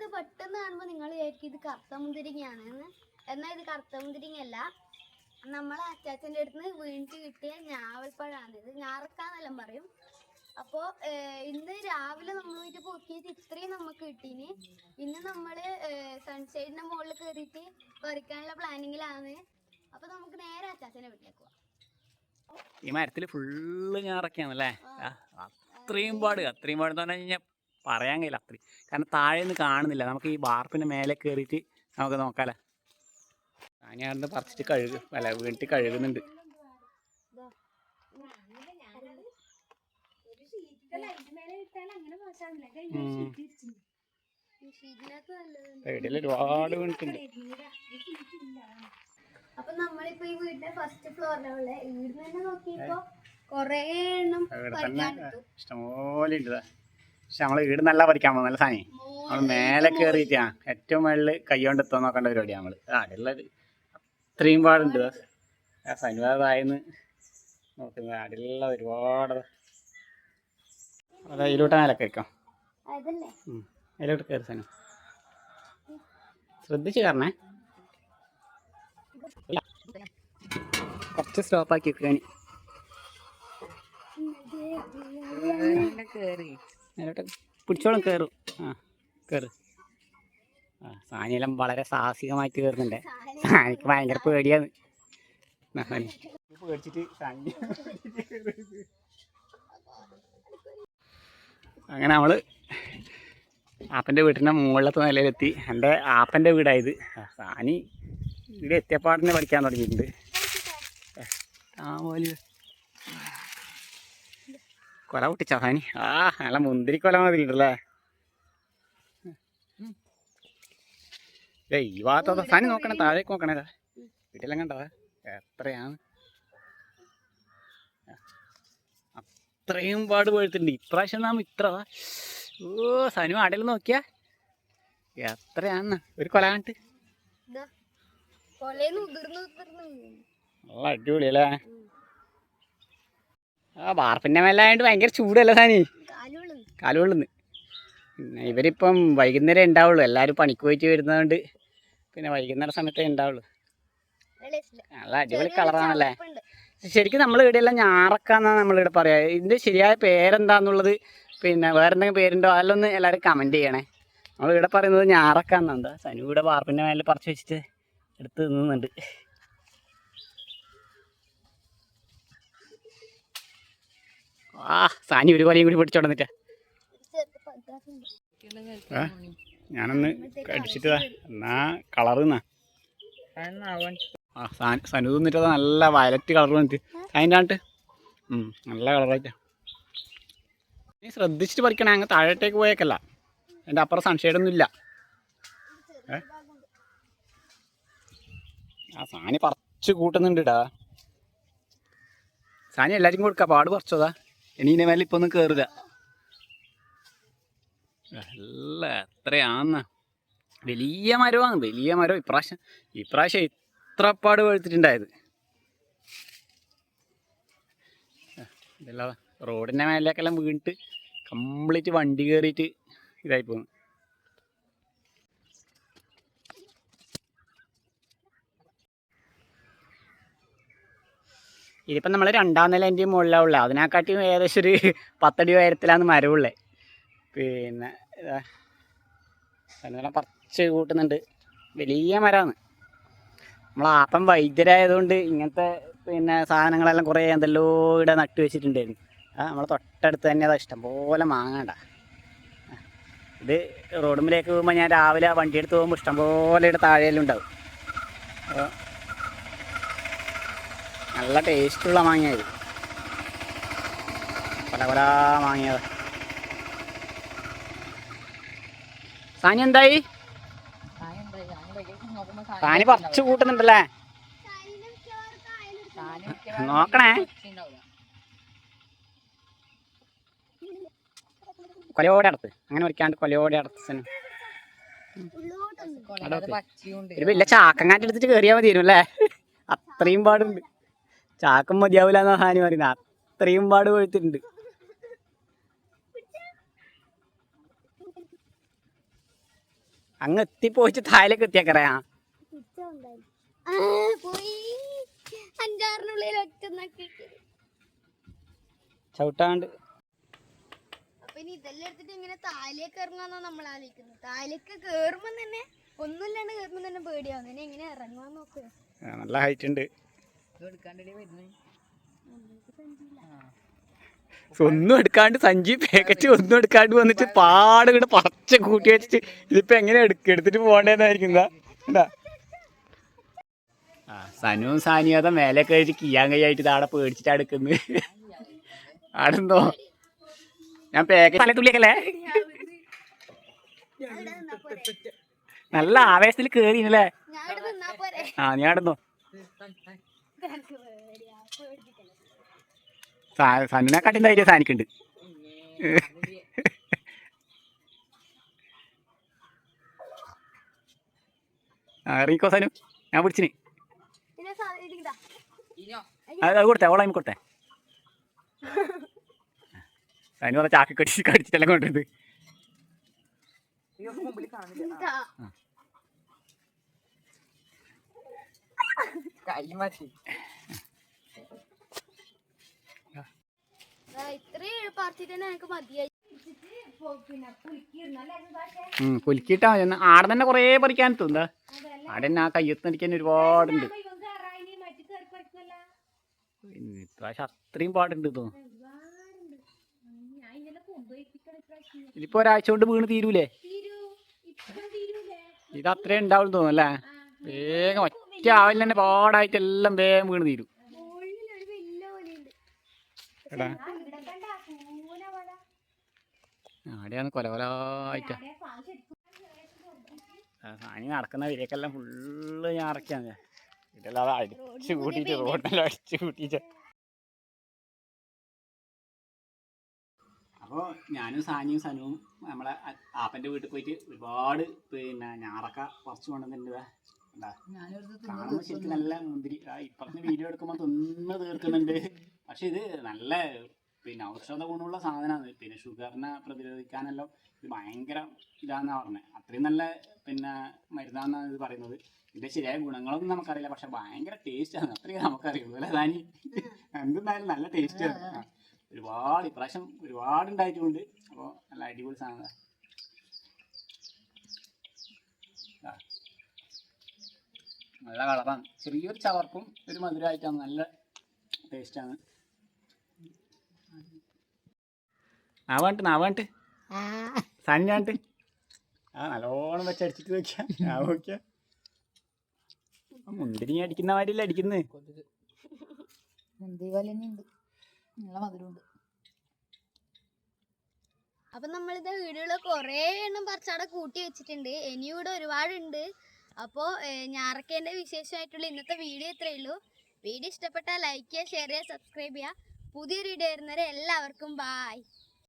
ഇത് പെട്ടെന്ന് കാണുമ്പോൾ നിങ്ങൾ വിചാരിക്കും ഇത് കറുത്ത മുന്തിരിങ്ങയാണ് എന്നാൽ ഇത് കറുത്ത മുന്തിരിങ്ങയല്ല. നമ്മളെ അച്ചാച്ചന്റെ അടുത്ത് നിന്ന് വീണിട്ട് കിട്ടിയ ഞാവൽപ്പഴമാണ് ഇത് ഞാറക്കാന്നെല്ലാം പറയും. അപ്പോൾ ഇന്ന് രാവിലെ നമ്മൾ പോയിട്ട് പൊക്കിയിട്ട് ഇത്രയും നമുക്ക് കിട്ടീന്. ഇന്ന് നമ്മൾ സൺഷൈഡിന്റെ മുകളിൽ കയറിയിട്ട് പറിക്കാനുള്ള പ്ലാനിങ്ങിലാണ് അപ്പോൾ നമുക്ക് നേരെ അച്ചാച്ചനെ വീട്ടിലേക്ക് പോവാം. ഈ മരത്തിൽ ഫുള്ള് ഞാറൊക്കെയാണല്ലേ? അത്രയും പാട്. അത്രയും പാട് എന്ന് പറഞ്ഞു കഴിഞ്ഞാൽ പറയാൻ കഴിയില്ല അത്രയും. കാരണം താഴെ നിന്ന് കാണുന്നില്ല. നമുക്ക് ഈ വാർപ്പിന്റെ മേലെ കയറിയിട്ട് നമുക്ക് നോക്കാലോ. ഞാനിവിടുന്ന് പറിച്ചിട്ട് കഴുകു അല്ല വീണിട്ട് കഴുകുന്നുണ്ട്. സൈഡിൽ ഒരുപാട് വീണിട്ടുണ്ട്. അപ്പൊ നമ്മളിപ്പോ ഈ വീടിന്റെ ഫസ്റ്റ് ഫ്ലോറിലുള്ള വീടിന് തന്നെ നോക്കിയപ്പോ കൊറേ എണ്ണം ഇവിടെ തന്നെ പറിക്കാനെടുത്തു ഇഷ്ടംപോലെ ഉണ്ട്. പക്ഷെ നമ്മൾ വീട് നല്ല പറിക്കാൻ പോകുന്നത് നല്ല സാധനം. നമ്മൾ മേലെ കയറിയിട്ടാ ഏറ്റവും മുകളിൽ കൈകൊണ്ട് എത്താൻ നോക്കേണ്ട പരിപാടിയാണ് നമ്മൾ ആ അടിയുള്ളത് അത്രയും പാടുണ്ട് സനുവാദായെന്ന് നോക്കുന്നത് അടിയുള്ള ഒരുപാട് അതാ ഇതിലോട്ട് മേലെ കയറിക്കാം. അതിലോട്ട് കയറി സനു ശ്രദ്ധിച്ച് കയറണേ കുറച്ച് സ്റ്റോപ്പാക്കി വെക്കാൻ പിടിച്ചോളം കയറും ആ കയറ് ആ സാനിയെല്ലാം വളരെ സാഹസികമായിട്ട് കയറുന്നുണ്ട് സാനിക്ക് ഭയങ്കര പേടിയാണ്. സാനി. പേടിച്ചിട്ട് സാനി അങ്ങനെ നമ്മൾ ആപ്പന്റെ വീട്ടിന്റെ മുകളിലത്തെ നിലയിലെത്തി. എന്റെ ആപ്പന്റെ വീടായത്. സാനി ഇവിടെ എത്തിയപ്പാടിനെ പഠിക്കാൻ തുടങ്ങിയിട്ടുണ്ട്. ആ പോലെ കൊല പൊട്ടിച്ച സാനി ആ നല്ല മുന്തിരി കൊല മതിലുണ്ടല്ലേ ഏയ് ഈ ഭാഗത്തോ സാനി നോക്കണേ താഴേക്ക് നോക്കണേ. വീട്ടിലും കണ്ടതാ എത്രയാണ്? അത്രയും പാട് പോയിട്ടുണ്ട്. ഇപ്രാവശ്യം നാം ഇത്ര ഓ സനു അടയിൽ നോക്കിയാ? എത്രയാണ്? ഒരു കൊല കണ്ടിട്ട്? നല്ല അടിപൊളി അല്ലേ ആ വാർപ്പിന്റെ മേലായതുകൊണ്ട് ഭയങ്കര ചൂടല്ല സാനി? കാലുകളും കാലുകൊള്ളുന്നു. പിന്നെ ഇവരിപ്പം വൈകുന്നേരം ഉണ്ടാവുള്ളൂ എല്ലാവരും പണിക്ക് പോയിട്ട് വരുന്നതുകൊണ്ട് പിന്നെ വൈകുന്നേരം സമയത്തേ ഉണ്ടാവുള്ളൂ നല്ല അടിപൊളി കളറാണല്ലേ ശരിക്കും നമ്മൾ ഇവിടെയെല്ലാം ഞാറക്കാന്നാണ് നമ്മളിവിടെ പറയാ. ഇതിന്റെ ശരിയായ പേരെന്താന്നുള്ളത് പിന്നെ വേറെ എന്തെങ്കിലും പേരുണ്ടോ അതിലൊന്ന് എല്ലാവരും കമന്റ് ചെയ്യണേ. നമ്മളിവിടെ പറയുന്നത് ഞാറക്കാന്നാ. എന്താ? സനു ഇവിടെ വാർപ്പിന്റെ മേലെ പറിച്ച് വെച്ചിട്ട് എടുത്ത് നിന്നുന്നുണ്ട് ആ സാനി ഒരു കൊലയും കൂടി പിടിച്ചോണ്ടിട്ട് ഞാനൊന്ന് കടിച്ചിട്ട് എന്നാ കളറ് എന്നാ ആ സനു തിന്നിട്ട് നല്ല വയലറ്റ് കളർ വന്നിട്ട്. അതിന്റെ ആണ്ട് നല്ല കളറായിട്ടാ. നീ ശ്രദ്ധിച്ചിട്ട് പറിക്കണേ അങ്ങ് താഴത്തേക്ക് പോയേക്കല്ല. എന്റെ അപ്പുറം സംശയമൊന്നും ഇല്ല ഏ? ആ സാനി പറച്ചു കൂട്ടുന്നുണ്ട് സാനി എല്ലാവർക്കും കൊടുക്കാം. പാട് പറിച്ചോതാ. ഇനി ഇതിനെ മേലെ ഇപ്പൊ ഒന്നും കയറില്ല അല്ല എത്രയാന്ന് വലിയ മരമാണ് വലിയ മരം. ഇപ്രാവശ്യം ഇപ്രാവശ്യം ഇത്ര പാട് വെളുത്തിട്ടുണ്ടായത് ഇതല്ല റോഡിന്റെ മേലേക്കെല്ലാം വീണിട്ട് കംപ്ലീറ്റ് വണ്ടി കയറിയിട്ട് ഇതായി പോകുന്നു ഇതിപ്പം നമ്മൾ രണ്ടാം നിലേന്റെ മുകളിലാണ് ഉള്ളത് അതിനെക്കാട്ടിയും ഏകദേശം ഒരു പത്തടി ഉയരത്തിലാണ് മരമുള്ളത് പിന്നെ ഇതാ പറിച്ച് കൂട്ടുന്നുണ്ട്. വലിയ മരമാണ് നമ്മൾ ആപ്പം വൈദ്യരായതുകൊണ്ട് ഇങ്ങനത്തെ പിന്നെ സാധനങ്ങളെല്ലാം കുറേ എന്തെല്ലോ ഇവിടെ നട്ടു വെച്ചിട്ടുണ്ടായിരുന്നു. നമ്മൾ തൊട്ടടുത്ത് തന്നെ അതാ ഇഷ്ടംപോലെ മാങ്ങണ്ട. ഇത് റോഡുമ്പിലേക്ക് പോകുമ്പോൾ ഞാൻ രാവിലെ വണ്ടി എടുത്ത് പോകുമ്പോൾ ഇഷ്ടംപോലെ ഇവിടെ താഴെയെല്ലാം ഉണ്ടാവും. നല്ല ടേസ്റ്റുള്ള മാങ്ങ ഇത് പല പല മാങ്ങയത് സാനി എന്തായി? സാനി പറിച്ചു കൂട്ടുന്നുണ്ടല്ലേ? നോക്കണേ. കൊലയോടെ അടുത്ത് അങ്ങനെ ഒരിക്കാണ്ട് കൊലയോടെ അടുത്ത് വലിയ ചാക്കങ്ങാന്റെ എടുത്തിട്ട് കയറിയാൽ മതിയായിരുന്നു അല്ലേ? അത്രയും പാടുണ്ട്. ചാക്കം മതിയാവില്ല എന്നാ സാധനം പറയുന്നത് അത്രയും പാട് കൊഴുത്തിട്ടുണ്ട് അങ്ങ് എത്തിപ്പോയിച്ച് താഴേക്ക് ആ, നക്കിട്ട് ചവിട്ടാണ്ട്. അപ്പൊ ഇനി ഇതെല്ലാം എടുത്തിട്ട് ഇങ്ങനെ ഇറങ്ങാന്നാ നമ്മൾ ആലോചിക്കുന്നത്. താലേക്ക് കേറുമ്പോ തന്നെ ഒന്നുമില്ലാണ്ട് കേറുമ്പോ തന്നെ എങ്ങനെ ഇറങ്ങാൻ നോക്കുക നല്ല ഹൈറ്റ് ഉണ്ട്. ഒന്നും എടുക്കാണ്ട് സഞ്ചി പാക്കറ്റ് ഒന്നും എടുക്കാണ്ട് വന്നിട്ട് പാട് ഇവിടെ പറച്ച കൂട്ടി വെച്ചിട്ട് ഇതിപ്പോ എങ്ങനെ എടുക്ക? എടുത്തിട്ട് എന്താ? ആ സനുവും സാനിയും അതാ മേലെ കഴിച്ച് കിയാൻ കൈയായിട്ട് ഇതാടെ പേടിച്ചിട്ട് എടുക്കുന്നത് ആടെന്തോ? ഞാൻ പാക്കറ്റ് തലത്തുള്ളിയൊക്കെ അവിടെ നല്ല ആവേശത്തിൽ കേറിയില്ലേ ഞാൻ ഇവിടെ നിന്നാ പോരെ. ആ നീ ആടുന്നോ? കാട്ടി ധൈര്യം സാനിക്കുണ്ട്. ആ ഇറങ്ങിക്കോ സനു ഞാൻ പിടിച്ചിന്. അത് അത് കൊടുത്തേ ഓളായി കൊടുത്തേ. സനു പറഞ്ഞ ചാക്കി കടിച്ച് കടിച്ചിട്ടെല്ലാം കൊണ്ടുവരുന്നത്. ഇതാ. ഇത്രയും പാർട്ടി തന്നെ എനിക്ക് മതിയായി. എന്നാ ആടെ തന്നെ കുറേ പറിക്കാൻ തോന്നുക ആടെ തന്നെ ആ കയ്യത്ത് നിൽക്കാൻ ഒരുപാടുണ്ട്. ഇപ്രാവശ്യം അത്രയും പാടുണ്ട് തോന്നുന്നു. ഇതിപ്പോ ഒരാഴ്ച കൊണ്ട് വീണ് തീരൂലേ? ഇത് അത്രേ ഉണ്ടാവുള്ളു തോന്നുന്നു അല്ലേ? വേഗം ഒറ്റ ആവില്ല തന്നെ പാടായിട്ട് എല്ലാം വേഗം വീണ് തീരും. എടാ ഇവിടെ കണ്ട പൂന വള ആടെയാണ് കൊല കൊലായിട്ട് അവിടെ സാനി നടക്കുന്ന വിലക്കെല്ലാം ഫുള്ള് ഞാൻ ഇറക്കിയാണ്. ഇതല്ലാതെ അടിച്ചു കൂട്ടിയിട്ട് റോഡിനെല്ലാം അടിച്ചു കൂട്ടിയിട്ട്. അപ്പോൾ ഞാനും സാനിയും സനുവും നമ്മളെ ആപ്പന്റെ വീട്ടിൽ പോയിട്ട് ഒരുപാട് പിന്നെ ഞാറക്ക പറിച്ചു കൊണ്ടുവന്നിട്ടുണ്ട് കാണുമ്പോൾ ശരിക്കും നല്ല മുന്തിരി. ഇപ്പുറത്ത് വീഡിയോ എടുക്കുമ്പോൾ തിന്ന് തീർക്കുന്നുണ്ട്. പക്ഷെ ഇത് നല്ല പിന്നെ ഔഷധ ഗുണമുള്ള സാധനമാണ്. പിന്നെ ഷുഗറിനെ പ്രതിരോധിക്കാനെല്ലാം ഇത് ഭയങ്കര ഇതാന്നാ പറഞ്ഞത് അത്രയും നല്ല പിന്നെ മരുന്നാന്നാണ് ഇത് പറയുന്നത്. ഇതിന്റെ ശരിയായ ഗുണങ്ങളൊന്നും നമുക്കറിയില്ല. പക്ഷെ ഭയങ്കര ടേസ്റ്റാണ് അത്രയും നമുക്കറിയുള്ളൂ അല്ലെ ദാനി എന്തായാലും നല്ല ടേസ്റ്റാണ് ഒരുപാട് ഇപ്രാവശ്യം ഒരുപാട് ഉണ്ടായിട്ടുണ്ട് അപ്പോൾ നല്ല അടിപൊളി സാധനം നല്ല കളറാണ്. ചെറിയൊരു ചവർപ്പും ഒരു മധുരമായിട്ടാണ്. നല്ല ടേസ്റ്റാണ് ആ വേണ്ട ആ. വേണ്ട സഞ്ഞാണ്ട്. ആ നല്ലോണം വെച്ചടിച്ചിട്ട് നോക്കിയാ. ഞാൻ നോക്കിയാ. ആ മുന്തിരി അടിക്കുന്ന മാതിരിയല്ലേ അടിക്കുന്നത് ഉണ്ട് നല്ല മധുരമുണ്ട്. അപ്പൊ നമ്മളിത് വീടുകൾ കുറേ എണ്ണം പറിച്ചവിടെ കൂട്ടി വെച്ചിട്ടുണ്ട്. ഇനിയും ഇവിടെ ഒരുപാടുണ്ട്. അപ്പോൾ ഞാറക്കേന്റെ വിശേഷമായിട്ടുള്ള ഇന്നത്തെ വീഡിയോ ഇത്രേ ഉള്ളൂ. വീഡിയോ ഇഷ്ടപ്പെട്ടാൽ ലൈക്ക് ചെയ്യുക ഷെയർ ചെയ്യുക സബ്സ്ക്രൈബ് ചെയ്യുക. പുതിയൊരു വീഡിയോ വരുന്നവരെ എല്ലാവർക്കും ബായ്